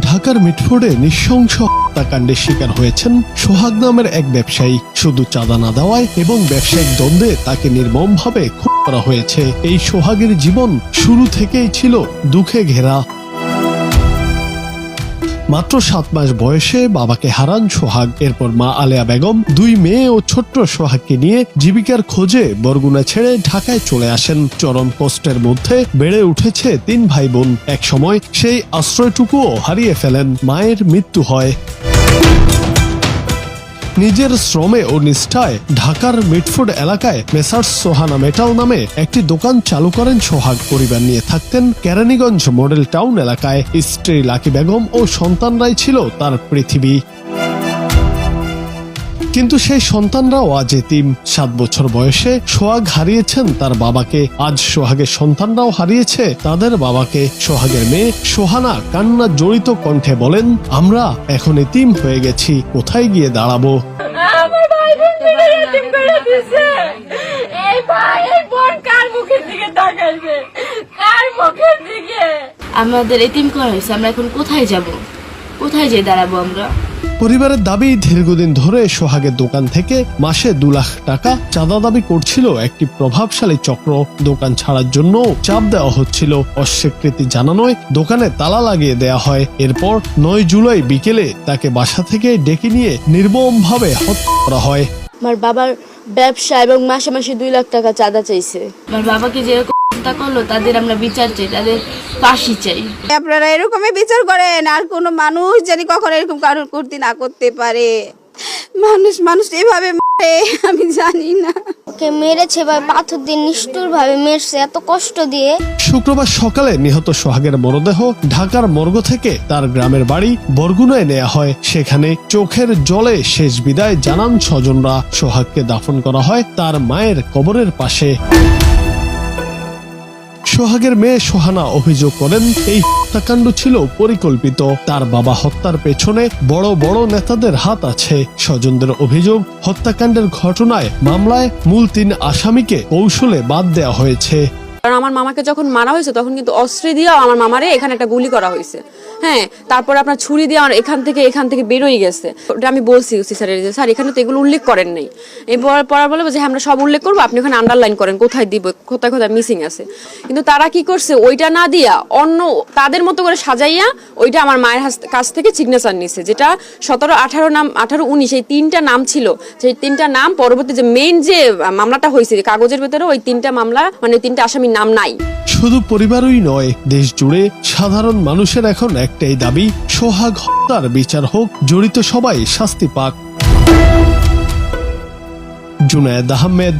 ঢাকার মিটফোর্ডে নৃশংস হত্যাকাণ্ডের শিকার হয়েছেন সোহাগ নামের এক ব্যবসায়ী। শুধু চাঁদা না দেওয়ায় এবং ব্যবসায়িক দ্বন্দ্বে তাকে নির্মমভাবে খুন করা হয়েছে। এই সোহাগের জীবন শুরু থেকেই ছিল দুঃখে ঘেরা। মাত্র সাত মাস বয়সে বাবাকে হারান সোহাগ। এরপর মা আলেয়া বেগম, দুই মেয়ে ও ছোট্ট সোহাগকে নিয়ে জীবিকার খোঁজে বরগুনা ছেড়ে ঢাকায় চলে আসেন। চরম কষ্টের মধ্যে বেড়ে উঠেছে তিন ভাই বোন এক সময় সেই আশ্রয়টুকুও হারিয়ে ফেলেন। মায়ের মৃত্যু হয়। নিজের শ্রমে ও নিষ্ঠায় ঢাকার মিটফুড এলাকায় মেসার্স সোহানা মেটাল নামে একটি দোকান চালু করেন সোহাগ পরিবার নিয়ে থাকতেন কেরানীগঞ্জ মডেল টাউন এলাকায় স্ত্রী লাকি বেগম ও সন্তানরাই ছিল তার পৃথিবী। কিন্তু সেই সন্তানরাও আজ এতিম। সাত বছর বয়সে সোহাগ হারিয়েছেন তার বাবাকে। আজ সোহাগের সন্তানরাও হারিয়েছে তাদের বাবাকে। সোহাগের মেয়ে সোহানা কান্না জড়িত কণ্ঠে বলেন আমরা এখন এতিম হয়ে গেছি কোথায় গিয়ে দাঁড়াবো? আমার ভাই বোনকে এতিম করে দিছে। এই ভাই এই বোন কার মুখের দিকে তাকাইছে কার মুখের দিকে? আমাদের এতিম করা হয়েছে আমরা এখন কোথায় যাব? কোথায় যেয়ে দাঁড়াবো আমরা? পরিবারের দাবি দীর্ঘদিন ধরে সোহাগের দোকান থেকে মাসে দু লাখ টাকা চাঁদা দাবি করছিল একটি প্রভাবশালী চক্র। দোকান ছাড়ার জন্য চাপ দেওয়া হচ্ছিল। অস্বীকৃতি জানানোয় দোকানে তালা লাগিয়ে দেয়া হয়। এরপর নয় জুলাই বিকেলে তাকে বাসা থেকে ডেকে নিয়ে নির্মমভাবে হত্যা করা হয়। আমার বাবার ব্যবসা এবং মাসে মাসে দুই লাখ টাকা চাঁদা চাইছে। আমার বাবাকে যেরকম হত্যা করল তাদের আমরা বিচার চাই তাদের ফাঁসি চাই। আপনারা এরকমই বিচার করেন আর কোনো মানুষ জানি কখনো এরকম কারোর করতে না করতে পারে। মানুষ মানুষ এভাবে মারে আমি জানি না। ওকে মেরেছে ভাই পাথর দিয়ে নিষ্ঠুর ভাবে মেরেছে এত কষ্ট দিয়ে। শুক্রবার সকালে নিহত সোহাগের মরদেহ ঢাকার মর্গ থেকে তার গ্রামের বাড়ি বরগুনায় নেওয়া হয়। সেখানে চোখের জলে শেষ বিদায় জানান স্বজনরা। সোহাগকে দাফন করা হয় তার মায়ের কবরের পাশে। সোহাগের মেয়ে সোহানা অভিযোগ করেন, এই হত্যাকাণ্ড ছিল পরিকল্পিত। তার বাবা হত্যার পেছনে বড় বড় নেতাদের হাত আছে। স্বজনদের অভিযোগ, হত্যাকাণ্ডের ঘটনায় মামলায় মূল তিন আসামিকে কৌশলে বাদ দেওয়া হয়েছে। কারণ আমার মামাকে যখন মারা হয়েছে, তখন কিন্তু অস্ত্র দিয়েও আমার মামারে এখানে একটা গুলি করা হয়েছে। হ্যাঁ তারপর আপনার ছুরি দিয়ে আমার এখান থেকে এখান থেকে বেরোই গেছে। ওটা আমি বলছি স্যারের যে স্যার এখানে তো এগুলো উল্লেখ করেন নাই। এরপর পরে বলব যে হ্যাঁ, আমরা সব উল্লেখ করব আপনি ওখানে আন্ডারলাইন করেন কোথায় দিব কোথায় কোথায় মিসিং আছে। কিন্তু তারা কি করছে ওইটা না দিয়া অন্য তাদের মতো করে সাজাইয়া ওইটা আমার মায়ের কাছ থেকে সিগনেচার নিছে যেটা সতেরো আঠারো নাম আঠারো উনিশ এই তিনটা নাম ছিল। সেই তিনটা নাম পরবর্তী যে মেইন যে মামলাটা হয়েছে কাগজের ভেতরে ওই তিনটা মামলা মানে তিনটা আসামির নাম নাই। শুধু পরিবারই নয় দেশ জুড়ে সাধারণ মানুষের এখন একটাই দাবি সোহাগ হত্যার বিচার হোক জড়িত সবাই শাস্তি পাক। জুনায়েদ আহমেদ